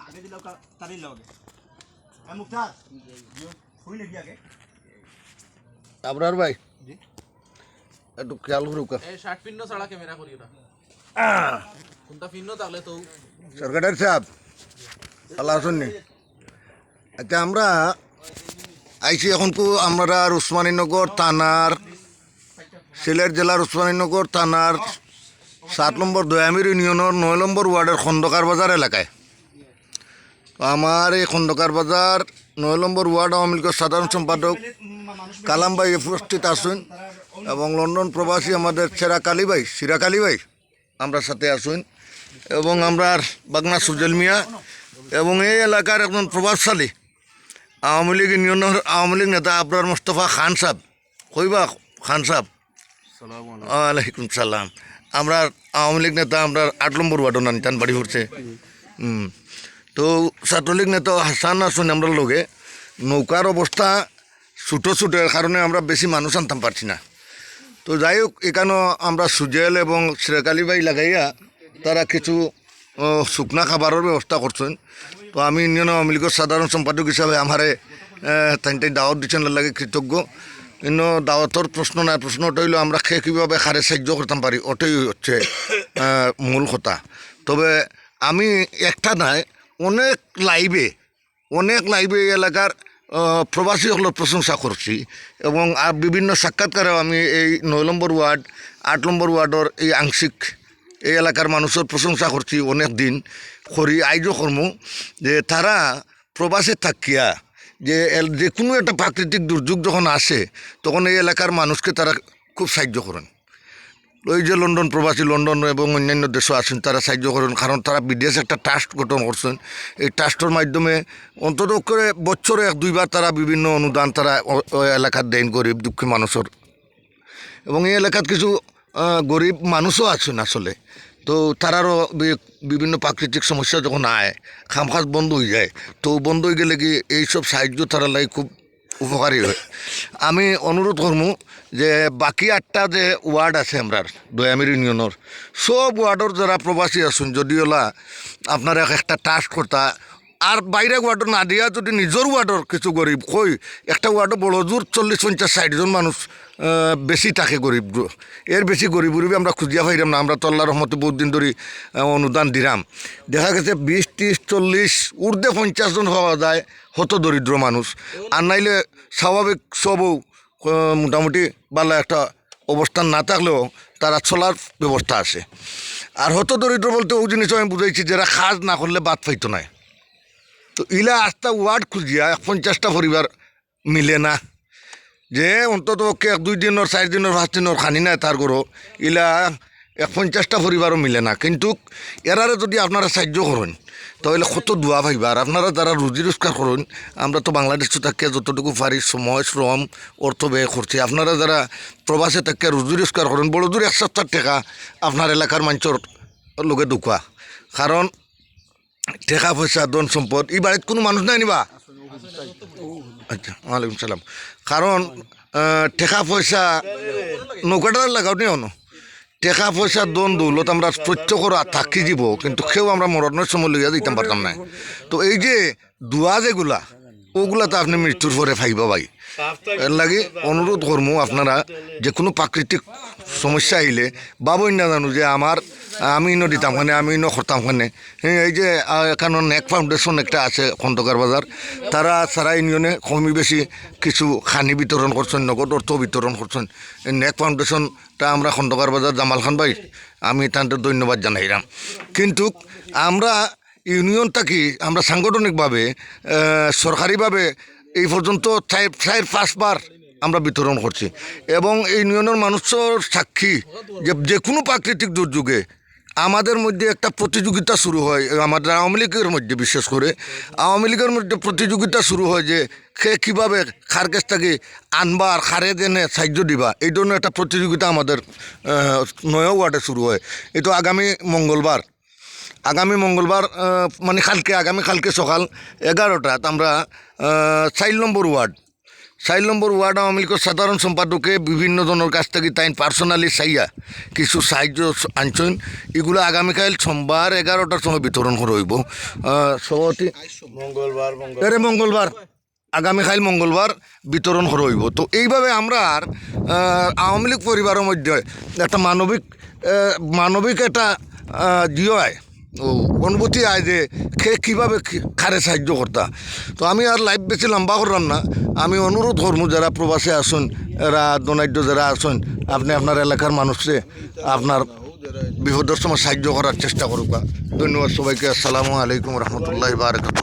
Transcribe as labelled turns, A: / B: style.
A: আগে দিলাও তারই লগে এ মুক্তার? হুই লাগি আগে।
B: আবরার ভাই? একটু খেয়াল করুক
C: এই শার্ট পিন্ন ছাড়া ক্যামেরা করি না। কোনটা পিন্ন তাহলে তো।
B: সরকারের সাহেব আল্লাহ আসুননি আচ্ছা আমরা আইছি এখন আমরা উসমানীনগর থানার, সিলেট জেলার উসমানীনগর থানার সাত নম্বর দয়ামির ইউনিয়নের নয় নম্বর ওয়ার্ডের খন্দকার বাজার এলাকায়। আমার এই খন্দকার বাজার নয় নম্বর ওয়ার্ড আওয়ামী লীগের সাধারণ সম্পাদক কালাম ভাই উপস্থিত আসুন এবং লন্ডন প্রবাসী আমাদের সেরা কালী ভাই, সিরা কালী ভাই আমরা সাথে আসুন এবং আমরা বাগনা সুজল মিয়া এবং এই এলাকার একজন প্রভাবশালী আওয়ামী লীগ ইউনিয়নের আওয়ামী লীগ নেতা আবরার মোস্তফা খান সাহেব। কইবা খান সাহেব? আলাইকুম সালাম। আমরা আওয়ামী লীগ নেতা, আমরা আট নম্বর ওয়ার্ড নানিতান বাড়ি হচ্ছে তো ছাত্রলীগ নেতা হাসান আসুন আমরা লোকে নৌকার অবস্থা ছুটো ছোটো এর কারণে আমরা বেশি মানুষ আনতাম পারছি না। তো যাই হোক এখানেও আমরা সুজেল এবং শ্রেকালী লাগাইয়া তারা কিছু শুকনা খাবারের ব্যবস্থা করছেন। তো আমি ইউনিয়ন আওয়ামী লীগের সাধারণ সম্পাদক হিসাবে আমারে তাই দাওয়াত দিচ্ছেন লাগে কৃতজ্ঞ। কিন্তু দাওয়াতর প্রশ্ন নাই প্রশ্নটা হইল আমরা খেয়ে কীভাবে খারে সাহায্য করতাম পারি ওটাই হচ্ছে মূল কথা। তবে আমি একটা নাই অনেক লাইভে অনেক লাইভে এই এলাকার আহ, প্রবাসীসকলের প্রশংসা করছি এবং আর বিভিন্ন সাক্ষাৎকারেও আমি এই নয় নম্বর ওয়ার্ড আট নম্বর ওয়ার্ডের এই আংশিক এই এলাকার মানুষের প্রশংসা করছি অনেক দিন করি, আইজও কর্ম, যে তারা প্রবাসে থাকিয়া, যে যে কোনো একটা প্রাকৃতিক দুর্যোগ যখন আসে, তখন এই এলাকার মানুষকে তারা খুব সাহায্য করেন। ওই যে লন্ডন প্রবাসী, লন্ডন এবং অন্যান্য দেশও আছেন, তারা সাহায্য করেন, কারণ তারা বিদেশে একটা ট্রাস্ট গঠন করছেন। এই ট্রাস্টের মাধ্যমে অন্তত করে বছরে এক, দুইবার তারা বিভিন্ন অনুদান তারা ওই এলাকার দেন গরিব দুঃখী মানুষের। এবং এই এলাকাত কিছু গরিব মানুষও আছেন আসলে। তো তারারও বিভিন্ন প্রাকৃতিক সমস্যা যখন আয় খামখাজ বন্ধ হয়ে যায়, তো বন্ধ হয়ে গেলে কি এইসব সাহায্য তারা লাগে খুব উপকারী হয়। আমি অনুরোধ করব যে বাকি আটটা যে ওয়ার্ড আছে আমরার, দয়ামির ইউনিয়নের, সব ওয়ার্ডের যারা প্রবাসী আছেন যদিওলা আপনারা একটা টাস্ক করতা আর বাইরে ওয়ার্ডর না দিয়া যদি নিজের ওয়ার্ডর কিছু গরিব কই একটা ওয়ার্ডে বড় জোর চল্লিশ পঞ্চাশ ষাটজন মানুষ বেশি থাকে গরিব এর বেশি গরিব গরিবে আমরা খুঁজিয়া পাইলাম না, আমরা তো আল্লাহ রহমতে বহুত দিন ধরে অনুদান দিলাম দেখা গেছে বিশ ত্রিশ চল্লিশ ঊর্ধ্বে পঞ্চাশ জন পাওয়া যায় হত দরিদ্র মানুষ আর নাইলে স্বাভাবিক সবও মোটামুটি ভালো একটা অবস্থান না থাকলেও তারা চলার ব্যবস্থা আছে। আর হত দরিদ্র বলতে ওই জিনিস আমি বুঝাইছি, যারা কাজ না করলে বাদ পাইতো না তো ইলা আস্তা ওয়ার্ড খুঁজিয়া এক পঞ্চাশটা পরিবার মিলে না। যে অন্তত এক, দুই দিনের, চার দিনের, পাঁচ দিনের খানি নাই তার গরো। ইলা এক, পঞ্চাশটা পরিবারও মিলে না। কিন্তু এরারে যদি আপনারা সাহায্য করেন, তাহলে কত দোয়া পাইবা। আর আপনারা যারা রুজি রোজগার করেন, আমরা তো বাংলাদেশে থাকে, যতটুকু পারি সময়, শ্রম, অর্থ ব্যয় করছি। আপনারা যারা প্রবাসে থাকে, রুজি রোজগার করেন, বড় দূর এক সপ্তাহ টাকা আপনার এলাকার মানুষের লোকে ঢুকা কারণ টাকা পয়সা, ধন সম্পদ, এই বাড়িতে কোনো মানুষ নাই নিবা? আচ্ছা ওয়ালাইকুম সালাম। কারণ টাকা পয়সা, নৌকাটা লাগাও নি। অন টাকা পয়সা দন দৌলত আমরা প্রত্যেকর থাকি যাব কিন্তু কেউ আমরা মরণের সময় লইয়া দিতাম পারতাম না। তো এই যে দোয়া যেগুলা ওগুলা তো আপনি মৃত্যুর পরে ফাইবা ভাই। এর লাগে অনুরোধ করব আপনারা, যে কোনো প্রাকৃতিক সমস্যা আইলে বাবই না জানো যে আমার আমি ইনো দিতাম খানে আমি ইনো করতাম হ্যাঁ এই যে এখানে নেক ফাউন্ডেশন একটা আছে খন্দকার বাজার তারা সারা ইউনিয়নে কমই বেশি কিছু খানি বিতরণ করছেন নগদ অর্থ বিতরণ করছেন নেক ফাউন্ডেশনটা আমরা খন্দকার বাজার জামাল খান ভাই, আমি তাদের ধন্যবাদ জানাইলাম কিন্তু আমরা ইউনিয়ন থাকি আমরা সাংগঠনিকভাবে সরকারিভাবে এই পর্যন্ত চার পাঁচবার আমরা বিতরণ করছি এবং এই ইউনিয়নের মানুষের সাক্ষী, যে যে কোনো প্রাকৃতিক দুর্যোগে আমাদের মধ্যে একটা প্রতিযোগিতা শুরু হয়, আমাদের আওয়ামী লীগের মধ্যে বিশেষ করে। আওয়ামী লীগের মধ্যে প্রতিযোগিতা শুরু হয় যে সে কীভাবে খার কাছটাকে আনবা আর খারে দেনে সাহায্য দিবা, এই ধরনের একটা প্রতিযোগিতা আমাদের নয় ওয়ার্ডে শুরু হয়। তো আগামী মঙ্গলবার। আগামী মঙ্গলবার মানে কালকে, আগামী কালকে সকাল এগারোটাত আমরা চার নম্বর ওয়ার্ড চার নম্বর ওয়ার্ড আওয়ামী লীগের সাধারণ সম্পাদকে বিভিন্ন জনের কাছ থেকে তাই পার্সোনালি চাইয়া কিছু সাহায্য আনছেন এগুলো আগামীকাল সোমবার এগারোটার সময় বিতরণ করা হইব সভাপতি
A: মঙ্গলবার
B: এরে মঙ্গলবার আগামীকাল মঙ্গলবার বিতরণ করা হইব তো এইভাবে আমরা আর আওয়ামী লীগ পরিবারের মধ্যে একটা মানবিক মানবিক একটা ও অনুভূতি আয় যে খে কীভাবে কি- খারে সাহায্য করতা। তো আমি আর লাইফ বেশি লম্বা করলাম না। আমি অনুরোধ করব যারা প্রবাসে আসুন, এরা দনাঢ্য যারা আসুন, আপনি আপনার এলাকার মানুষকে আপনার বিপদের সময় সাহায্য করার চেষ্টা করুক ধন্যবাদ সবাইকে। আসসালামু আলাইকুম রহমতুল্লাহ বারকাত